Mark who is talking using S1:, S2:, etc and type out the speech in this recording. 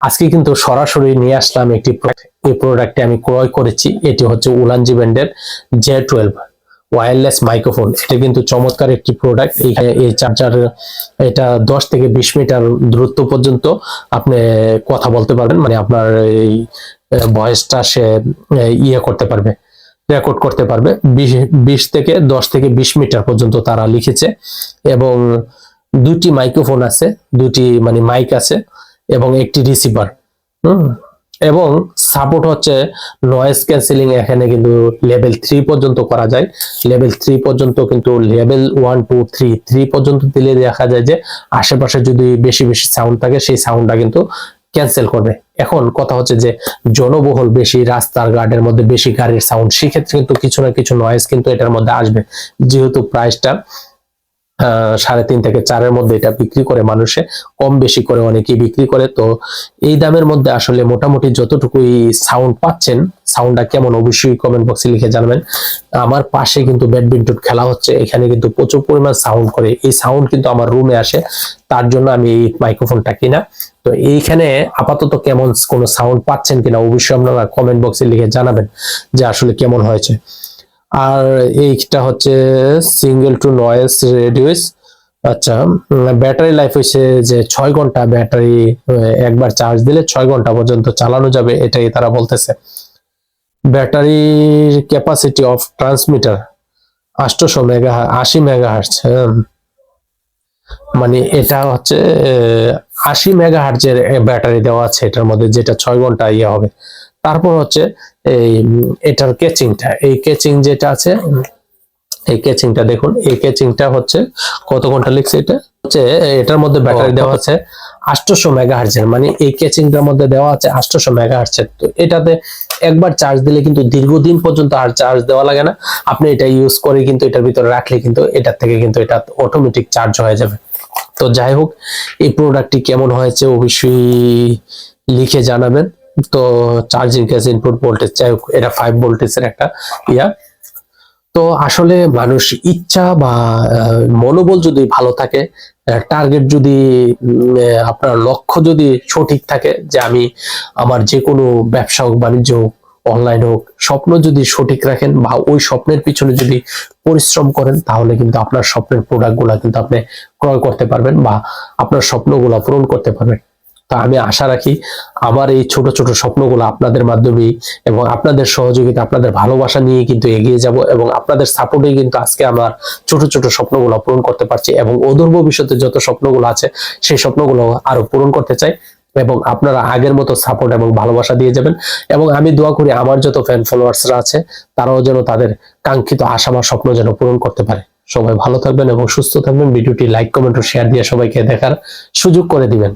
S1: আজকে কিন্তু সরাসরি নিয়ে আসলাম একটি। এই প্রোডাক্টটি আমি ক্রয় করেছি, এটি হচ্ছে উলানজি ব্যান্ডের জে টুয়েলভ ওয়্যারলেস মাইক্রোফোন এটা কিন্তু চমৎকার একটি প্রোডাক্ট এই চার্জার এটা দশ থেকে বিশ মিটার দূরত্ব পর্যন্ত আপনি কথা বলতে পারবেন মানে আপনার এই ভয়েসটা সে ইয়ে করতে পারবে রেকর্ড করতে পারবে। বিশ থেকে দশ থেকে বিশ মিটার পর্যন্ত তারা লিখেছে। এবং দুটি মাইক্রোফোন আছে, দুটি মানে মাইক আছে। এবং একটি রিসিভার হুম? এবং সাপোর্ট হচ্ছে নয়েজ ক্যান্সেলিং এখানে কিন্তু লেভেল থ্রি পর্যন্ত করা যায়। লেভেল থ্রি পর্যন্ত কিন্তু level one two three three পর্যন্ত দিলে দেখা যায় যে আশেপাশে যদি বেশি বেশি সাউন্ড থাকে, সেই সাউন্ডটা কিন্তু ক্যান্সেল করবে। এখন কথা হচ্ছে যে জনবহুল বেশি, রাস্তার গার্ডের মধ্যে বেশি গাড়ির সাউন্ড সেক্ষেত্রে কিন্তু কিছু না কিছু নয়েজ কিন্তু এটার মধ্যে আসবে। যেহেতু প্রাইসটা সাড়ে তিন থেকে চারের মধ্যে এটা বিক্রি করে মানুষে, কম বেশি করে অনেকেই বিক্রি করে। তো এই দামের মধ্যে আসলে মোটামুটি যতটুকুই সাউন্ড পাচ্ছেন সাউন্ডটা কেমন অবশ্যই কমেন্ট বক্সে লিখে জানাবেন। আমার পাশে কিন্তু ব্যাডমিন্টন খেলা হচ্ছে, এখানে কিন্তু প্রচুর পরিমাণ সাউন্ড করে। এই সাউন্ড কিন্তু আমার রুমে আসে, তার জন্য আমি এই মাইক্রোফোনটা কিনা। তো এইখানে আপাতত কেমন কোনো সাউন্ড পাচ্ছেন কিনা অবশ্যই আপনারা কমেন্ট বক্সে লিখে জানাবেন যে আসলে কেমন হয়েছে। আর এইটা হচ্ছে সিঙ্গেল টু নয়েস রেডিউস। আচ্ছা ব্যাটারি লাইফ হচ্ছে যে ছয় ঘণ্টা ব্যাটারি একবার চার্জ দিলে ছয় ঘণ্টা পর্যন্ত চালানো যাবে, এটাই তারা বলতেছে। ব্যাটারির ক্যাপাসিটি অফ ট্রান্সমিটার আষ্টশো মেগা, আশি মেগা হার্টস মানে এটা হচ্ছে আশি মেগা হার্টজের ব্যাটারি দেওয়া আছে এটার মধ্যে, যেটা ছয় ঘণ্টা ইয়ে হবে। তারপর হচ্ছে এই এটার কেচিংটা এই কেচিং যেটা আছে এই কেচিংটা দেখুন এই কেচিংটা হচ্ছে কত ঘণ্টা লিখছে এটা? হচ্ছে এটার মধ্যে ব্যাটারি দেওয়া আছে আটশোশো মেগা হার্জের মানে এই কেচিংটার মধ্যে দেওয়া আছে আটশোশো মেগা হার্জের তো এটাতে একবার চার্জ দিলে কিন্তু দীর্ঘদিন পর্যন্ত আর চার্জ দেওয়া লাগে না। আপনি এটা ইউজ করে কিন্তু এটার ভিতরে রাখলে কিন্তু এটার থেকে কিন্তু এটা অটোমেটিক চার্জ হয়ে যাবে। তো যাই হোক এই প্রোডাক্টটি কেমন হয়েছে অবশ্যই লিখে জানাবেন। তো চার্জিং কেস ইনপুট ভোল্টেজ চাই এটা ফাইভ ভোল্টেজের একটা ইয়া। তো আসলে মানুষ ইচ্ছা বা মনোবল যদি ভালো থাকে টার্গেট যদি আপনার লক্ষ্য যদি সঠিক থাকে, যে আমি আমার যে কোনো ব্যবসা হোক, বাণিজ্য হোক অনলাইন হোক, স্বপ্ন যদি সঠিক রাখেন বা ওই স্বপ্নের পিছনে যদি পরিশ্রম করেন, তাহলে কিন্তু আপনার স্বপ্নের প্রোডাক্টগুলো কিন্তু আপনি ক্রয় করতে পারবেন বা আপনার স্বপ্নগুলো পূরণ করতে পারবেন। তো আমি আশা রাখি আমার এই ছোট ছোট স্বপ্নগুলো আপনাদের মাধ্যমে এবং আপনাদের সহযোগিতা, আপনাদের ভালোবাসা নিয়ে কিন্তু এগিয়ে যাব এবং আপনাদের সাপোর্টেই কিন্তু আজকে আমার ছোট ছোট স্বপ্নগুলো পূরণ করতে পারছি এবং অদূর ভবিষ্যতে যত স্বপ্নগুলো আছে সেই স্বপ্নগুলো আরও পূরণ করতে চাই এবং আপনারা আগের মতো সাপোর্ট এবং ভালোবাসা দিয়ে যাবেন এবং আমি দোয়া করি আমার যত ফ্যান ফলোয়ার্সরা আছে তারাও যেন তাদের কাঙ্ক্ষিত আশা বা স্বপ্ন যেন পূরণ করতে পারে। সবাই ভালো থাকবেন এবং সুস্থ থাকবেন। ভিডিওটি লাইক কমেন্ট ও শেয়ার দিয়ে সবাইকে দেখার সুযোগ করে দিবেন।